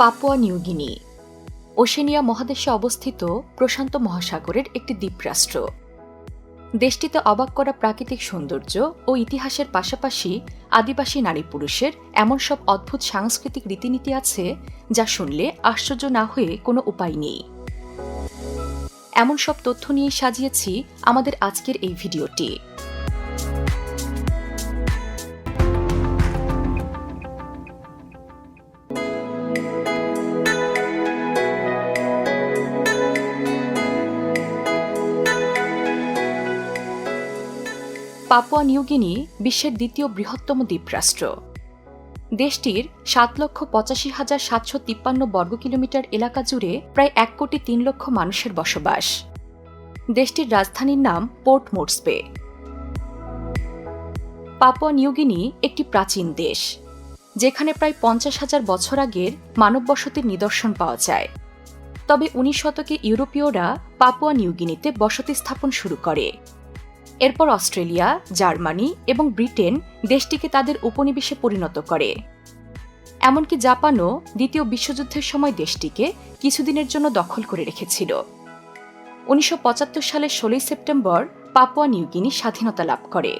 Papua New Guinea Oceania মহাদেশে অবস্থিত প্রশান্ত মহাসাগরের একটি দ্বীপরাষ্ট্র। দেশটিতে অবাক করা প্রাকৃতিক সৌন্দর্য ও ইতিহাসের পাশাপাশি আদিবাসী নারী পুরুষের এমন সব অদ্ভুত সাংস্কৃতিক রীতিনীতি আছে যা শুনলে আশ্চর্য না হয়ে কোনো উপায় নেই। এমন সব তথ্য নিয়ে সাজিয়েছি আমাদের আজকের এই ভিডিওটি। পাপুয়া নিউগিনি বিশ্বের দ্বিতীয় বৃহত্তম দ্বীপরাষ্ট্র। দেশটির সাত লক্ষ পঁচাশি হাজার সাতশো তিপ্পান্ন বর্গ কিলোমিটার এলাকা জুড়ে প্রায় এক কোটি তিন লক্ষ মানুষের বসবাস। দেশটির রাজধানীর নাম পোর্ট মোর্সবে। পাপুয়া নিউগিনি একটি প্রাচীন দেশ, যেখানে প্রায় পঞ্চাশ হাজার বছর আগের মানব বসতির নিদর্শন পাওয়া যায়। তবে উনিশ শতকে ইউরোপীয়রা পাপুয়া নিউগিনিতে বসতি স্থাপন শুরু করে। এরপর অস্ট্রেলিয়া, জার্মানি এবং ব্রিটেন দেশটিকে তাদের উপনিবেশে পরিণত করে। এমনকি জাপানও দ্বিতীয় বিশ্বযুদ্ধের সময় দেশটিকে কিছুদিনের জন্য দখল করে রেখেছিল। উনিশশো সালের ষোলোই সেপ্টেম্বর পাপুয়া নিউগিনি স্বাধীনতা লাভ করে।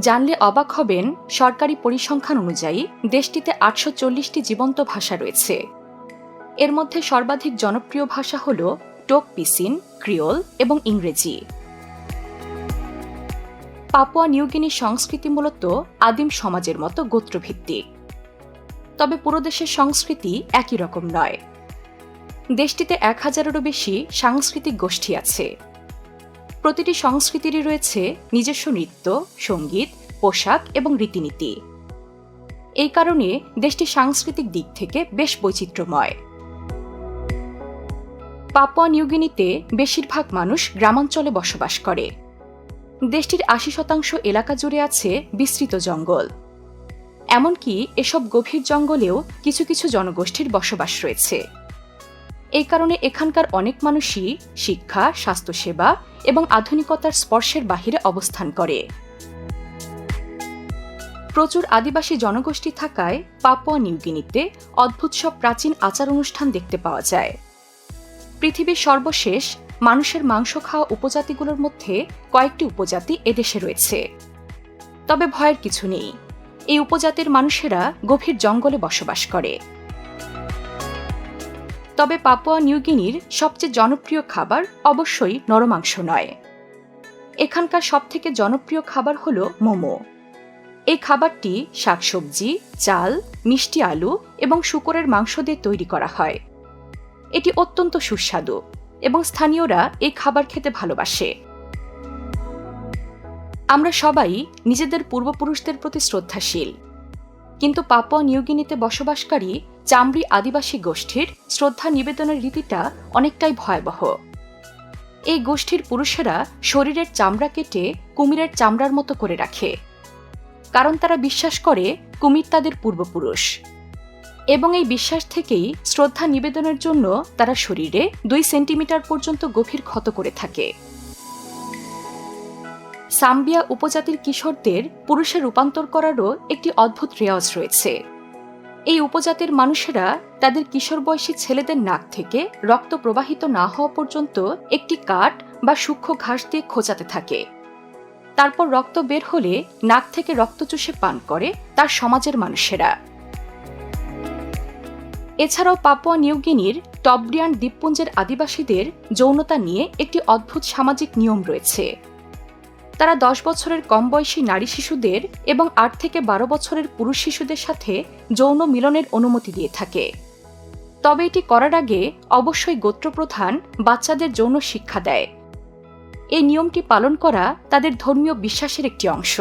জানলে অবাক হবেন, সরকারি পরিসংখ্যান অনুযায়ী দেশটিতে আটশো চল্লিশটি জীবন্ত ভাষা রয়েছে। এর মধ্যে সর্বাধিক জনপ্রিয় ভাষা হল টোক পিসিন, ক্রিওল এবং ইংরেজি। পাপুয়া নিউগিনির সংস্কৃতি মূলত আদিম সমাজের মতো গোত্রভিত্তিক। তবে পুরো দেশের সংস্কৃতি একই রকম নয়। দেশটিতে এক হাজারেরও বেশি সাংস্কৃতিক গোষ্ঠী আছে। প্রতিটি সংস্কৃতিরই রয়েছে নিজস্ব নৃত্য, সংগীত, পোশাক এবং রীতিনীতি। এই কারণে দেশটি সাংস্কৃতিক দিক থেকে বেশ বৈচিত্র্যময়। পাপুয়া নিউগিনিতে বেশিরভাগ মানুষ গ্রামাঞ্চলে বসবাস করে। দেশটির আশি শতাংশ এলাকা জুড়ে আছে বিস্তৃত জঙ্গল। এমনকি এসব গভীর জঙ্গলেও কিছু কিছু জনগোষ্ঠীর বসবাস রয়েছে। এই কারণে এখানকার অনেক মানুষই শিক্ষা, স্বাস্থ্যসেবা এবং আধুনিকতার স্পর্শের বাহিরে অবস্থান করে। প্রচুর আদিবাসী জনগোষ্ঠী থাকায় পাপুয়া নিউগিনিতে অদ্ভুত সব প্রাচীন আচার অনুষ্ঠান দেখতে পাওয়া যায়। পৃথিবীর সর্বশেষ মানুষের মাংস খাওয়া উপজাতিগুলোর মধ্যে কয়েকটি উপজাতি এদেশে রয়েছে। তবে ভয়ের কিছু নেই। এই উপজাতির মানুষেরা গভীর জঙ্গলে বসবাস করে। তবে পাপুয়া নিউগিনির সবচেয়ে জনপ্রিয় খাবার অবশ্যই নরমাংস নয়। এখানকার সবথেকে জনপ্রিয় খাবার হল মোমো। এই খাবারটি শাকসবজি, চাল, মিষ্টি আলু এবং শুকরের মাংস দিয়ে তৈরি করা হয়। এটি অত্যন্ত সুস্বাদু এবং স্থানীয়রা এই খাবার খেতে ভালোবাসে। আমরা সবাই নিজেদের পূর্বপুরুষদের প্রতি শ্রদ্ধাশীল। কিন্তু পাপুয়া নিউগিনিতে বসবাসকারী চামড়ি আদিবাসী গোষ্ঠীর শ্রদ্ধা নিবেদনের রীতিটা অনেকটাই ভয়াবহ। এই গোষ্ঠীর পুরুষেরা শরীরের চামড়া কেটে কুমিরের চামড়ার মতো করে রাখে। কারণ তারা বিশ্বাস করে কুমির তাদের পূর্বপুরুষ। এবং এই বিশ্বাস থেকেই শ্রদ্ধা নিবেদনের জন্য তারা শরীরে দুই সেন্টিমিটার পর্যন্ত গভীর ক্ষত করে থাকে। সাম্বিয়া উপজাতির কিশোরদের পুরুষে রূপান্তর করারও একটি অদ্ভুত রেওয়াজ রয়েছে। এই উপজাতির মানুষেরা তাদের কিশোর বয়সী ছেলেদের নাক থেকে রক্ত প্রবাহিত না হওয়া পর্যন্ত একটি কাঠ বা সূক্ষ্ম ঘাস দিয়ে খোঁচাতে থাকে। তারপর রক্ত বের হলে নাক থেকে রক্ত চুষে পান করে তার সমাজের মানুষেরা। এছাড়াও পাপুয়া নিউগিনির টবরিয়ান দ্বীপপুঞ্জের আদিবাসীদের যৌনতা নিয়ে একটি অদ্ভুত সামাজিক নিয়ম রয়েছে। তারা দশ বছরের কম বয়সী নারী শিশুদের এবং আট থেকে বারো বছরের পুরুষ শিশুদের সাথে যৌন মিলনের অনুমতি দিয়ে থাকে। তবে এটি করার আগে অবশ্যই গোত্রপ্রধান বাচ্চাদের যৌন শিক্ষা দেয়। এই নিয়মটি পালন করা তাদের ধর্মীয় বিশ্বাসের একটি অংশ।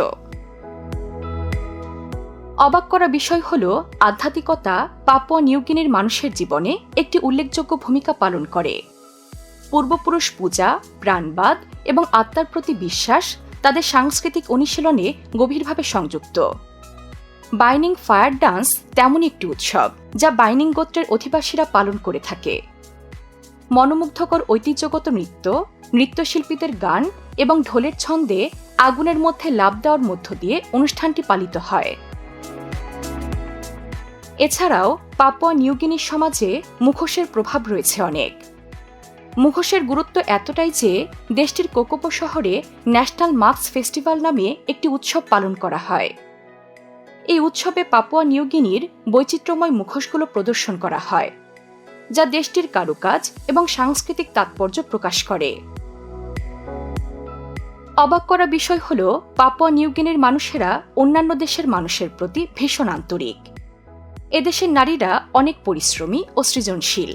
অবাক করা বিষয় হল, আধ্যাত্মিকতা পাপুয়া নিউগিনির মানুষের জীবনে একটি উল্লেখযোগ্য ভূমিকা পালন করে। পূর্বপুরুষ পূজা, প্রাণবাদ এবং আত্মার প্রতি বিশ্বাস তাদের সাংস্কৃতিক অনুশীলনে গভীরভাবে সংযুক্ত। বাইনিং ফায়ার ডান্স তেমনই একটি উৎসব, যা বাইনিং গোত্রের অধিবাসীরা পালন করে থাকে। মনোমুগ্ধকর ঐতিহ্যগত নৃত্য, নৃত্যশিল্পীদের গান এবং ঢোলের ছন্দে আগুনের মধ্যে লাভ দেওয়ার মধ্য দিয়ে অনুষ্ঠানটি পালিত হয়। এছাড়াও পাপুয়া নিউগিনি সমাজে মুখোশের প্রভাব রয়েছে অনেক। মুখোশের গুরুত্ব এতটাই যে দেশটির কোকোপো শহরে ন্যাশনাল মার্কস ফেস্টিভ্যাল নামে একটি উৎসব পালন করা হয়। এই উৎসবে পাপুয়া নিউগিনির বৈচিত্র্যময় মুখোশগুলো প্রদর্শন করা হয়, যা দেশটির কারুকাজ এবং সাংস্কৃতিক তাৎপর্য প্রকাশ করে। অবাক করা বিষয় হল, পাপুয়া নিউগিনির মানুষেরা অন্যান্য দেশের মানুষের প্রতি ভীষণ আন্তরিক। এদেশের নারীরা অনেক পরিশ্রমী ও সৃজনশীল।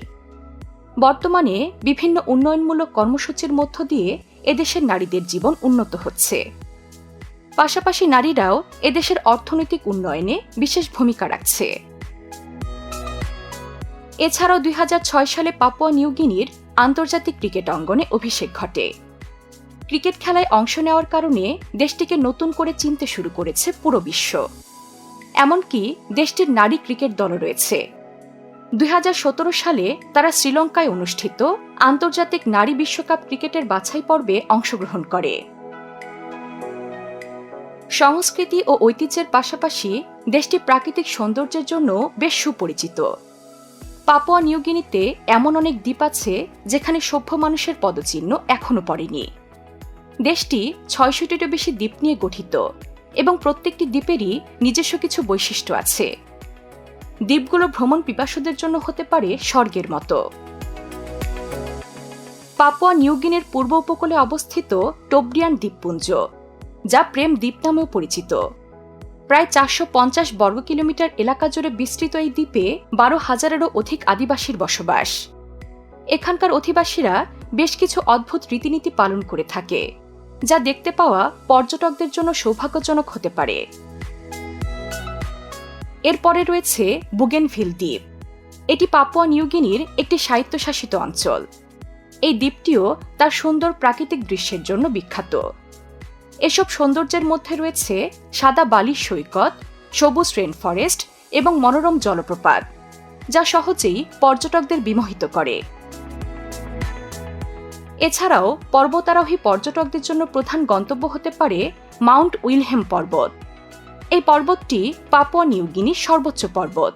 বর্তমানে বিভিন্ন উন্নয়নমূলক কর্মসূচির মধ্য দিয়ে এদেশের নারীদের জীবন উন্নত হচ্ছে। পাশাপাশি নারীরাও এদেশের অর্থনৈতিক উন্নয়নে বিশেষ ভূমিকা রাখছে। এছাড়াও দুই হাজার ছয় সালে পাপুয়া নিউগিনির আন্তর্জাতিক ক্রিকেট অঙ্গনে অভিষেক ঘটে। ক্রিকেট খেলায় অংশ নেওয়ার কারণে দেশটিকে নতুন করে চিনতে শুরু করেছে পুরো বিশ্ব। এমনকি দেশটির নারী ক্রিকেট দল রয়েছে। দুই হাজার সতেরো সালে তারা শ্রীলঙ্কায় অনুষ্ঠিত আন্তর্জাতিক নারী বিশ্বকাপ ক্রিকেটের বাছাই পর্বে অংশগ্রহণ করে। সংস্কৃতি ও ঐতিহ্যের পাশাপাশি দেশটি প্রাকৃতিক সৌন্দর্যের জন্য বেশ সুপরিচিত। পাপুয়া নিউগিনিতে এমন অনেক দ্বীপ আছে যেখানে সভ্য মানুষের পদচিহ্ন এখনও পড়েনি। দেশটি ছয়শটিরও বেশি দ্বীপ নিয়ে গঠিত। এবং প্রত্যেকটি দ্বীপেরই নিজস্ব কিছু বৈশিষ্ট্য আছে। দ্বীপগুলো ভ্রমণ পিপাসুদের জন্য হতে পারে স্বর্গের মতো। পাপুয়া নিউগিনের পূর্ব উপকূলে অবস্থিত টোবডিয়ান দ্বীপপুঞ্জ, যা প্রেম দ্বীপ নামেও পরিচিত। প্রায় চারশো পঞ্চাশ বর্গ কিলোমিটার এলাকা জুড়ে বিস্তৃত এই দ্বীপে বারো হাজারেরও অধিক আদিবাসীর বসবাস। এখানকার অধিবাসীরা বেশ কিছু অদ্ভুত রীতিনীতি পালন করে থাকে। যা দেখতে পাওয়া পর্যটকদের জন্য সৌভাগ্যজনক হতে পারে। এরপরে রয়েছে বুগেনভিল দ্বীপ। এটি পাপুয়া নিউগিনির একটি স্বায়ত্তশাসিত অঞ্চল। এই দ্বীপটিও তার সুন্দর প্রাকৃতিক দৃশ্যের জন্য বিখ্যাত। এসব সৌন্দর্যের মধ্যে রয়েছে সাদা বালির সৈকত, সবুজ রেন ফরেস্ট এবং মনোরম জলপ্রপাত, যা সহজেই পর্যটকদের বিমোহিত করে। এছাড়াও পর্বতারোহী পর্যটকদের জন্য প্রধান গন্তব্য হতে পারে মাউন্ট উইলহেম পর্বত। এই পর্বতটি পাপুয়া নিউগিনির সর্বোচ্চ পর্বত,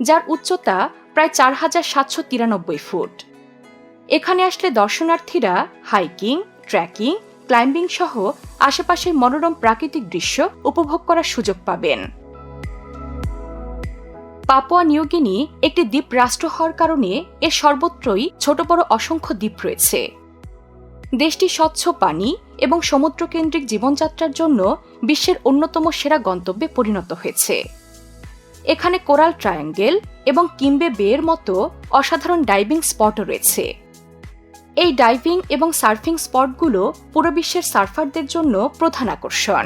যার উচ্চতা প্রায় চার হাজার সাতশো তিরানব্বই ফুট। এখানে আসলে দর্শনার্থীরা হাইকিং, ট্রেকিং, ক্লাইম্বিং সহ আশেপাশের মনোরম প্রাকৃতিক দৃশ্য উপভোগ করার সুযোগ পাবেন। পাপুয়া নিউগিনি একটি দ্বীপ রাষ্ট্র হওয়ার কারণে এর সর্বত্রই ছোট বড় অসংখ্য দ্বীপ রয়েছে। দেশটি স্বচ্ছ পানি এবং সমুদ্রকেন্দ্রিক জীবনযাত্রার জন্য বিশ্বের অন্যতম সেরা গন্তব্যে পরিণত হয়েছে। এখানে কোরাল ট্রায়াঙ্গেল এবং কিম্বে বেয়ের মতো অসাধারণ ডাইভিং স্পটও রয়েছে। এই ডাইভিং এবং সার্ফিং স্পটগুলো পুরো বিশ্বের সার্ফারদের জন্য প্রধান আকর্ষণ।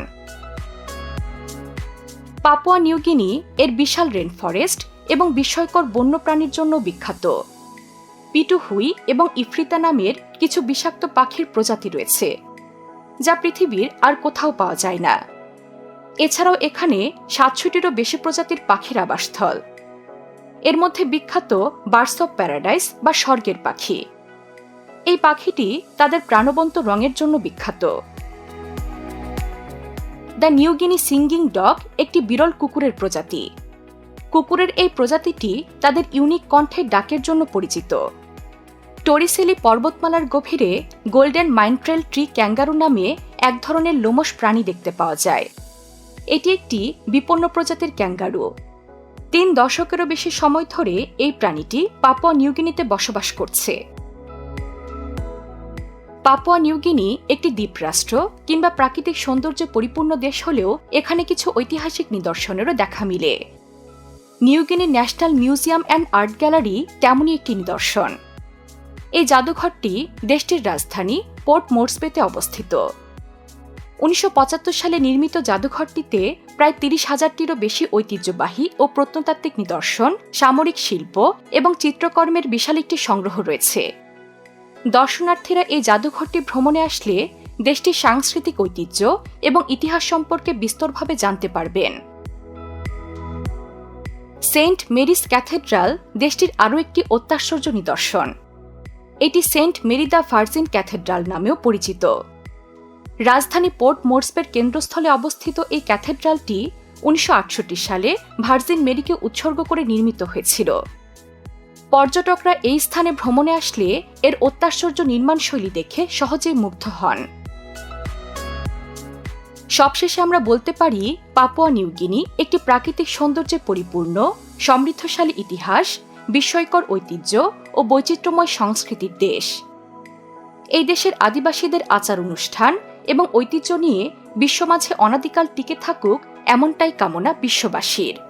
পাপুয়া নিউগিনি এর বিশাল রেন ফরেস্ট এবং বিস্ময়কর বন্যপ্রাণীর জন্য বিখ্যাত। পিটু হুই এবং ইফ্রিতা নামের কিছু বিষাক্ত পাখির প্রজাতি রয়েছে, যা পৃথিবীর আর কোথাও পাওয়া যায় না। এছাড়াও এখানে সাতশোটিরও বেশি প্রজাতির পাখির আবাসস্থল। এর মধ্যে বিখ্যাত বার্স অব প্যারাডাইস বা স্বর্গের পাখি। এই পাখিটি তাদের প্রাণবন্ত রঙের জন্য বিখ্যাত। দ্য নিউগিনি সিঙ্গিং ডগ একটি বিরল কুকুরের প্রজাতি। কুকুরের এই প্রজাতিটি তাদের ইউনিক কণ্ঠের ডাকের জন্য পরিচিত। টরিসেলি পর্বতমালার গভীরে গোল্ডেন মাইন্ট্রেল ট্রি ক্যাঙ্গারু নামে এক ধরনের লোমস প্রাণী দেখতে পাওয়া যায়। এটি একটি বিপন্ন প্রজাতির ক্যাঙ্গারু। তিন দশকেরও বেশি সময় ধরে এই প্রাণীটি পাপুয়া নিউগিনিতে বসবাস করছে। পাপুয়া নিউগিনি একটি দ্বীপরাষ্ট্র কিংবা প্রাকৃতিক সৌন্দর্যে পরিপূর্ণ দেশ হলেও এখানে কিছু ঐতিহাসিক নিদর্শনেরও দেখা মিলে। New Guinea national museum and art gallery তেমনই একটি নিদর্শন। এই জাদুঘরটি দেশটির রাজধানী পোর্ট মোর্সবেতে অবস্থিত। উনিশশো পঁচাত্তর সালে নির্মিত জাদুঘরটিতে প্রায় তিরিশ হাজারটিরও বেশি ঐতিহ্যবাহী ও প্রত্নতাত্ত্বিক নিদর্শন, সামরিক শিল্প এবং চিত্রকর্মের বিশাল একটি সংগ্রহ রয়েছে। দর্শনার্থীরা এই জাদুঘরটি ভ্রমণে আসলে দেশটির সাংস্কৃতিক ঐতিহ্য এবং ইতিহাস সম্পর্কে বিস্তরভাবে জানতে পারবেন। সেন্ট মেরিস ক্যাথেড্রাল দেশটির আরও একটি অত্যাশ্চর্য নিদর্শন। এটি saint Mary the virgin cathedral নামেও পরিচিত। রাজধানী পোর্ট মোর্সপের কেন্দ্রস্থলে অবস্থিত এই ক্যাথেড্রালটি উনিশশো আটষট্টি সালে ভার্জিন মেরিকে উৎসর্গ করে নির্মিত হয়েছিল। পর্যটকরা এই স্থানে ভ্রমণে আসলে এর অত্যাশ্চর্য নির্মাণশৈলী দেখে সহজেই মুগ্ধ হন। সবশেষে আমরা বলতে পারি, পাপুয়া নিউগিনি একটি প্রাকৃতিক সৌন্দর্যে পরিপূর্ণ, সমৃদ্ধশালী ইতিহাস, বিস্ময়কর ঐতিহ্য ও বৈচিত্র্যময় সংস্কৃতির দেশ। এই দেশের আদিবাসীদের আচার অনুষ্ঠান এবং ঐতিহ্য নিয়ে বিশ্বমাঝে অনাদিকাল টিকে থাকুক এমনটাই কামনা বিশ্ববাসীর।